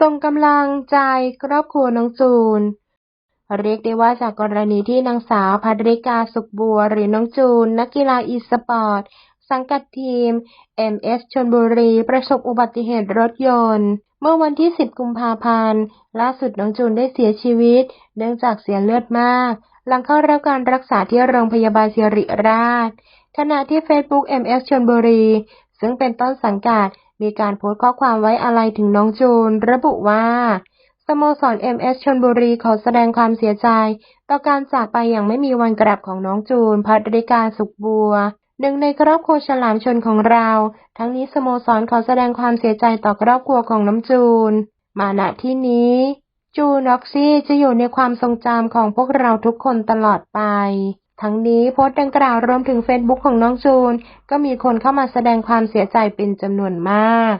ส่งกำลังใจครอบครัวน้องจูน เรียกได้ว่าจากกรณีที่นางสาวพัทริกาสุขบัวหรือน้องจูน นักกีฬาอีสปอร์ต สังกัดทีม MS ชนบุรี ประสบอุบัติเหตุรถยนต์ เมื่อวันที่ 10 กุมภาพันธ์ ล่าสุดน้องจูนได้เสียชีวิต เนื่องจากเสียเลือดมาก หลังเข้ารับการรักษาที่โรงพยาบาลศิริราชขณะที่ Facebook MS ชนบุรี ซึ่งเป็นต้นสังกัด มีการโพสต์ข้อความไว้อาลัยถึงน้องจูน ระบุว่า สโมสร MS ชนบุรีขอแสดงความเสียใจ ต่อการจากไปอย่างไม่มีวันกลับของน้องจูนพัทริกาสุขบัวหนึ่งในครอบครัวฉลามชนของเรา ทั้งนี้สโมสรขอแสดงความเสียใจต่อครอบครัวของน้ำจูน มาณที่นี้ จูนออกซี่จะอยู่ในความทรงจำของพวกเราทุกคนตลอดไป ทั้งนี้โพสต์ดังกล่าวรวมถึงเฟซบุ๊กของน้องจูน ก็มีคนเข้ามาแสดงความเสียใจเป็นจำนวนมาก